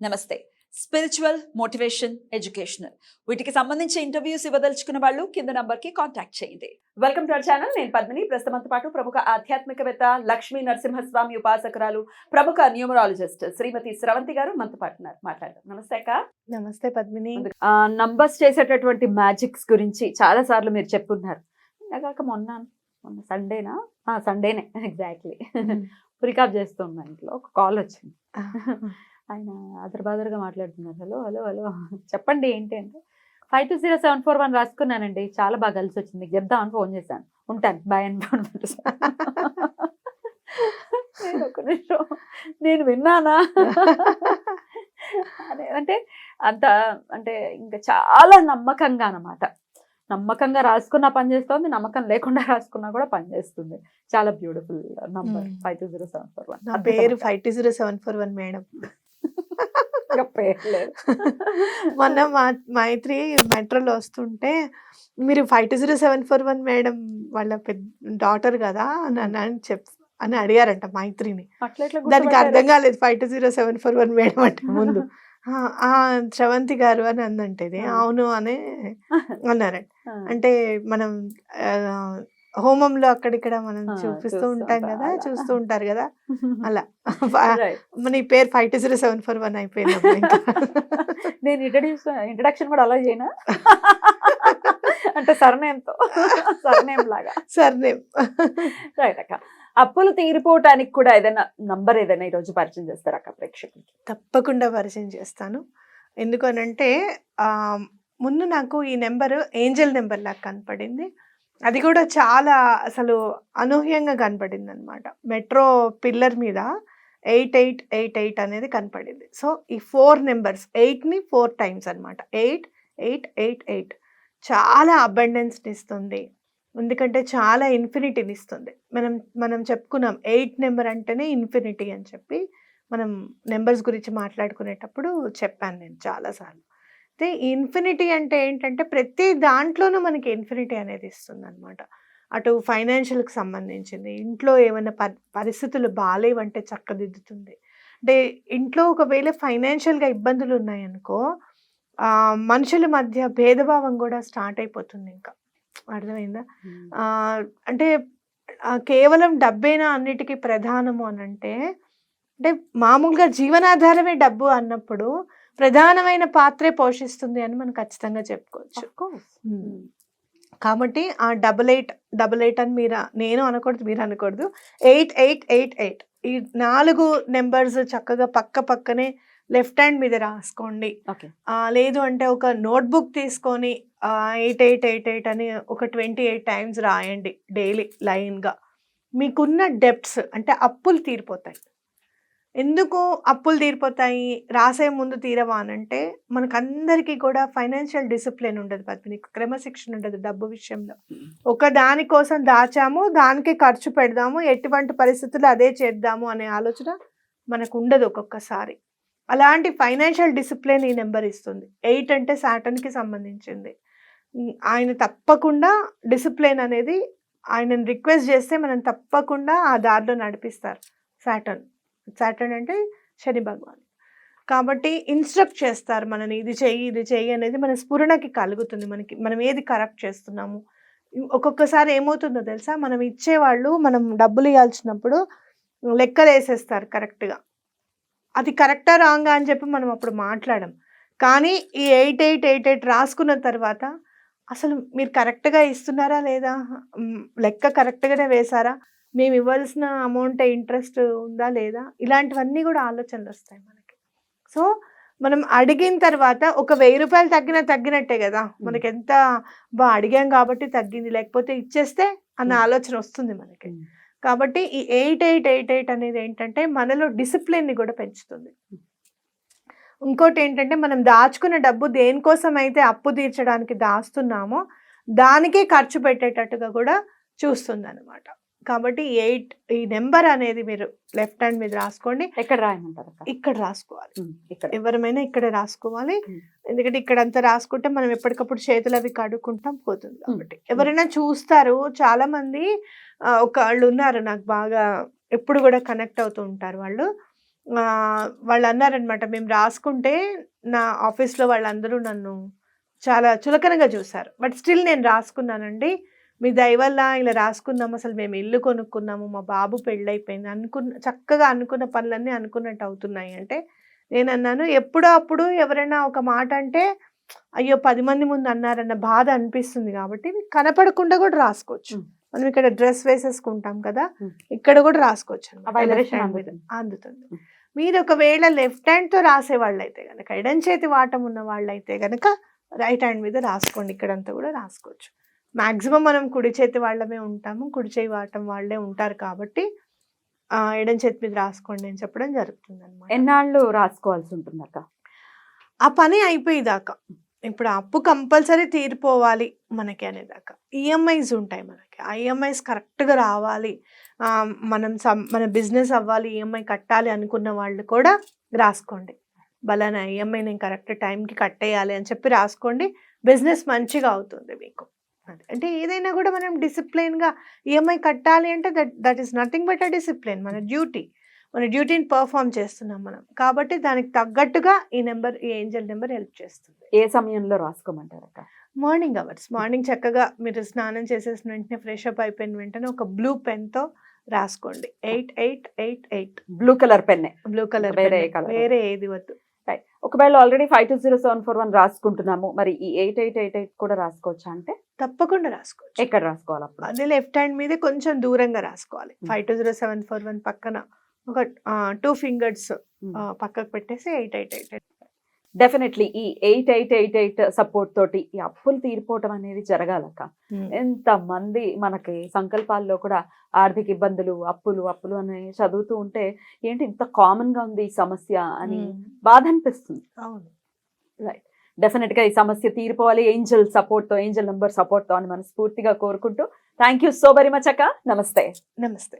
నమస్తే. Spiritual motivation educational వీటికి సంబంధించి ఇంటర్వ్యూస్ ఇవ్వదలుచుకున్న వాళ్ళు కింద నంబర్కి కాంటాక్ట్ చేయండి. వెల్కమ్ టు అవర్ ఛానల్ నేను పద్మిని. ప్రస్తుతంతో పాటు ప్రముఖ ఆధ్యాత్మికవేత్త లక్ష్మీ నరసింహస్వామి ఉపాసకురాలు ప్రముఖ న్యూమరాలజిస్ట్ శ్రీమతి స్రవంతి గారు మనతో పాటు ఉన్నారు. మాట్లాడదాం. నమస్తే అక్క. నమస్తే పద్మిని. నంబర్స్ చేసేటటువంటి మ్యాజిక్స్ గురించి చాలా సార్లు మీరు చెప్పున్నారు. కాక మొన్న మొన్న సండేనా సండేనే ఎగ్జాక్ట్లీ రికాప్ చేస్తున్నా ఇంట్లో ఒక కాల్ వచ్చింది. ఆయన అదరబాదరగా మాట్లాడుతున్నారు. Hello hello hello. చెప్పండి ఏంటి అంటే five two zero seven four one రాసుకున్నానండి. చాలా బాగా కలిసి వచ్చింది. మీకు చెప్దామని ఫోన్ చేశాను. ఉంటాను. బాయ్ అని ఫోన్. నేను ఒక నిమిషం నేను విన్నానా? అంటే అంత అంటే ఇంకా చాలా నమ్మకంగా అన్నమాట. నమ్మకంగా రాసుకున్న పని చేస్తుంది. నమ్మకం లేకుండా రాసుకున్నా కూడా పని చేస్తుంది. చాలా beautiful number. Five two zero seven four one నా పేరు five two zero seven four one madam మొన్న మా మైత్రి మెట్రోలో వస్తుంటే మీరు five two zero seven four one madam వాళ్ళ పెద్ద డాటర్ కదా అని అన్న- అని చెప్ అని అడిగారంట మైత్రిని దానికి అర్థం? కాలేదు five two zero seven four one madam అంటే ముందు "ఆ, ఆ, శ్రవంతి గారు అని అందంటది ఆ. అవును అని అన్నారంట ఆ. అంటే మనం హోమంలో అక్కడిక్కడ మనం చూపిస్తూ ఉంటాం కదా. చూస్తూ ఉంటారు కదా. అలా. ఈ పేరు five two zero seven four one అయిపోయింది. నేను ఇంట్రడ్యూస్ ఇంట్రడక్షన్ కూడా అలా చేయనా? అంటే సర్నేమ్తో. సర్నేమ్ లాగా సర్నేమ్. రైట్ అక్క. అప్పులు తీరిపోవటానికి కూడా ఏదైనా నంబర్ ఏదైనా ఈ రోజు పరిచయం చేస్తారు అక్క ప్రేక్షకులకి? తప్పకుండా పరిచయం చేస్తాను. ఎందుకనంటే ఆ, ముందు నాకు ఈ నెంబర్ ఏంజల్ నెంబర్ లాగా కనపడింది. అది కూడా చాలా అసలు అనూహ్యంగా కనపడింది అనమాట మెట్రో పిల్లర్ మీద ఎయిట్ ఎయిట్ ఎయిట్ ఎయిట్ అనేది కనపడింది. సో ఈ ఫోర్ నెంబర్స్ ఎయిట్ని ఫోర్ టైమ్స్ అనమాట. Eight eight eight eight. చాలా అబండెన్స్ని ఇస్తుంది. ఎందుకంటే చాలా ఇన్ఫినిటీని ఇస్తుంది. మనం మనం చెప్పుకున్నాం ఎయిట్ నెంబర్ అంటేనే ఇన్ఫినిటీ అని చెప్పి మనం నెంబర్స్ గురించి మాట్లాడుకునేటప్పుడు చెప్పాను నేను చాలాసార్లు. అయితే ఇన్ఫినిటీ అంటే ఏంటంటే ప్రతి దాంట్లోనూ మనకి ఇన్ఫినిటీ అనేది ఇస్తుంది అనమాట అటు ఫైనాన్షియల్కి సంబంధించింది ఇంట్లో ఏమైనా ప పరిస్థితులు బాగాలేవంటే చక్కదిద్దుతుంది. అంటే ఇంట్లో ఒకవేళ ఫైనాన్షియల్గా ఇబ్బందులు ఉన్నాయనుకో మనుషుల మధ్య భేదభావం కూడా స్టార్ట్ అయిపోతుంది ఇంకా. అర్థమైందా? అంటే కేవలం డబ్బేనా అన్నిటికీ ప్రధానము అని అంటే అంటే మామూలుగా జీవనాధారమే డబ్బు అన్నప్పుడు ప్రధానమైన పాత్రే పోషిస్తుంది అని మనం ఖచ్చితంగా చెప్పుకోవచ్చు. Course. కాబట్టి ఆ డబల్ ఎయిట్ డబల్ ఎయిట్ అని మీరు నేను అనకూడదు మీరు అనకూడదు. Eight eight eight eight. ఈ నాలుగు నెంబర్స్ చక్కగా పక్క పక్కనే లెఫ్ట్ హ్యాండ్ మీద రాసుకోండి. లేదు అంటే ఒక నోట్బుక్ తీసుకొని ఎయిట్ ఎయిట్ ఎయిట్ ఎయిట్ అని ఒక ట్వంటీ ఎయిట్ టైమ్స్ రాయండి డైలీ లైన్గా. మీకున్న డెప్ట్స్ అంటే అప్పులు తీరిపోతాయి. ఎందుకు అప్పులు తీరిపోతాయి? రాసే ముందు తీరవా అనంటే మనకందరికీ కూడా ఫైనాన్షియల్ డిసిప్లిన్ ఉండదు పద్మిని. క్రమశిక్షణ ఉండదు డబ్బు విషయంలో. ఒక దానికోసం దాచాము దానికి ఖర్చు పెడదాము ఎటువంటి పరిస్థితుల్లో అదే చేద్దాము అనే ఆలోచన మనకు ఉండదు ఒక్కొక్కసారి. అలాంటి ఫైనాన్షియల్ డిసిప్లిన్ ఈ నెంబర్ ఇస్తుంది. ఎయిట్ అంటే సాటన్కి సంబంధించింది. ఆయన తప్పకుండా డిసిప్లిన్ అనేది ఆయనను రిక్వెస్ట్ చేస్తే మనం తప్పకుండా ఆ దారిలో నడిపిస్తారు సాటన్ సాటర్డే అంటే శని భగవాన్. కాబట్టి ఇన్స్ట్రక్ట్ చేస్తారు మనని ఇది చెయ్యి ఇది చెయ్యి అనేది మన స్ఫురణకి కలుగుతుంది మనకి. మనం ఏది కరెక్ట్ చేస్తున్నాము? ఒక్కొక్కసారి ఏమవుతుందో తెలుసా? మనం ఇచ్చేవాళ్ళు మనం డబ్బులు ఇవ్వాల్సినప్పుడు లెక్కలు వేసేస్తారు కరెక్ట్గా. అది కరెక్టా రాంగా అని చెప్పి మనం అప్పుడు మాట్లాడడం కానీ ఈ ఎయిట్ ఎయిట్ ఎయిట్ ఎయిట్ రాసుకున్న తర్వాత అసలు మీరు కరెక్ట్గా ఇస్తున్నారా లేదా? లెక్క కరెక్ట్గానే వేశారా? మేము ఇవ్వాల్సిన అమౌంట్ ఇంట్రెస్ట్ ఉందా లేదా? ఇలాంటివన్నీ కూడా ఆలోచనలు వస్తాయి మనకి. సో మనం అడిగిన తర్వాత ఒక వెయ్యి రూపాయలు తగ్గినా తగ్గినట్టే కదా? మనకి ఎంత బా అడిగాం కాబట్టి తగ్గింది. లేకపోతే ఇచ్చేస్తే అన్న. ఆలోచన వస్తుంది మనకి. కాబట్టి ఈ ఎయిట్ ఎయిట్ ఎయిట్ ఎయిట్ అనేది ఏంటంటే మనలో డిసిప్లిన్ని కూడా పెంచుతుంది. ఇంకోటి ఏంటంటే మనం దాచుకున్న డబ్బు దేనికోసం అయితే అప్పు తీర్చడానికి దాస్తున్నామో దానికే ఖర్చు పెట్టేటట్టుగా కూడా చూస్తుంది అనమాట కాబట్టి ఎయిట్ ఈ నెంబర్ అనేది మీరు లెఫ్ట్ హ్యాండ్ మీద రాసుకోండి. ఎక్కడ రాయమంటారు ఇక్కడ రాసుకోవాలి. ఇక్కడ. ఎవరమైనా ఇక్కడ రాసుకోవాలి. ఎందుకంటే ఇక్కడ అంతా రాసుకుంటే మనం ఎప్పటికప్పుడు చేతులు అవి కడుక్కుంటాం పోతుంది కాబట్టి. ఎవరైనా చూస్తారు చాలా మంది ఆ, ఒక వాళ్ళు ఉన్నారు నాకు బాగా ఎప్పుడు కూడా కనెక్ట్ అవుతూ ఉంటారు వాళ్ళు. ఆ, వాళ్ళు అన్నారనమాట మేము రాసుకుంటే నా ఆఫీస్లో వాళ్ళందరూ నన్ను చాలా చులకనగా చూశారు. బట్ స్టిల్ నేను రాసుకున్నానండి. మీ దయ వల్ల ఇలా రాసుకున్నాము అసలు మేము ఇల్లు కొనుక్కున్నాము మా బాబు పెళ్ళైపోయింది అనుకున్న చక్కగా అనుకున్న పనులన్నీ అనుకున్నట్టు అవుతున్నాయి అంటే నేను అన్నాను ఎప్పుడో అప్పుడు ఎవరైనా ఒక మాట అంటే అయ్యో పది మంది ముందు అన్నారన్న బాధ అనిపిస్తుంది కాబట్టి కనపడకుండా కూడా రాసుకోవచ్చు. మనం ఇక్కడ డ్రెస్ వేసేసుకుంటాం కదా. ఇక్కడ కూడా రాసుకోవచ్చు. అందుతుంది. మీరు ఒకవేళ లెఫ్ట్ హ్యాండ్తో రాసే వాళ్ళైతే కనుక ఎడం చేతి వాటం ఉన్న వాళ్ళైతే కనుక రైట్ హ్యాండ్ మీద రాసుకోండి ఇక్కడంతా కూడా రాసుకోవచ్చు మాక్సిమం మనం కుడి చేతి వాళ్ళమే ఉంటాము కుడి చేయి వాటం వాళ్ళే ఉంటారు కాబట్టి ఆ, ఎడం చేతి మీద రాసుకోండి అని చెప్పడం జరుగుతుంది అనమాట ఎన్నాళ్ళు రాసుకోవాల్సి ఉంటుంది అక్క ఆ పని అయిపోయేదాకా. ఇప్పుడు అప్పు కంపల్సరీ తీరిపోవాలి మనకి అనేదాకా. ఈఎంఐస్ ఉంటాయి మనకి. ఆ ఈఎంఐస్ కరెక్ట్గా రావాలి. ఆ, మనం సం మన బిజినెస్ అవ్వాలి ఈఎంఐ కట్టాలి అనుకున్న వాళ్ళు కూడా రాసుకోండి. బలానా ఈఎంఐ నేను కరెక్ట్ టైంకి కట్టేయాలి అని చెప్పి రాసుకోండి. బిజినెస్ మంచిగా అవుతుంది మీకు. అంటే ఏదైనా కూడా మనం డిసిప్లిన్గా ఈఎంఐ కట్టాలి అంటే that that is nothing but uh discipline మన డ్యూటీ. మన డ్యూటీని పర్ఫామ్ చేస్తున్నాం మనం. కాబట్టి దానికి తగ్గట్టుగా ఈ నెంబర్ ఈ ఏంజల్ నెంబర్ హెల్ప్ చేస్తుంది. ఏ సమయంలో రాసుకోమంటారు అక్క మార్నింగ్ అవర్స్. మార్నింగ్ చక్కగా మీరు స్నానం చేసేసిన వెంటనే ఫ్రెష్ అప్ అయిపోయిన వెంటనే ఒక బ్లూ పెన్తో రాసుకోండి. Eight eight eight eight. Blue colour పెన్నే. Blue colour వేరే? వేరే ఏది వద్దు. ఒకవేళ already five two zero seven four one రాసుకుంటున్నాము మరి ఈ ఎయిట్ ఎయిట్ ఎయిట్ ఎయిట్ కూడా రాసుకోవచ్చా అంటే? తప్పకుండా రాసుకోవచ్చు. ఎక్కడ రాసుకోవాలి అప్పుడు? అదే లెఫ్ట్ హ్యాండ్ మీద కొంచెం దూరంగా రాసుకోవాలి. Five two zero seven four one పక్కన ఒక టూ ఫింగర్స్. పక్కకు పెట్టేసి eight eight eight eight. Definitely ఈ eight eight eight eight support తోటి ఈ అప్పులు తీరిపోవటం అనేది జరగాలక్క. ఎంత మంది మనకి సంకల్పాల్లో కూడా ఆర్థిక ఇబ్బందులు అప్పులు అప్పులు అని చదువుతూ ఉంటే ఏంటి ఇంత కామన్గా ఉంది ఈ సమస్య అని బాధ అనిపిస్తుంది. అవును. డెఫినెట్ గా ఈ సమస్య తీరిపోవాలి. ఏంజల్ సపోర్ట్తో ఏంజల్ నెంబర్ సపోర్ట్తో అని మనస్ఫూర్తిగా కోరుకుంటూ. Thank you so very much అక్క. నమస్తే. నమస్తే.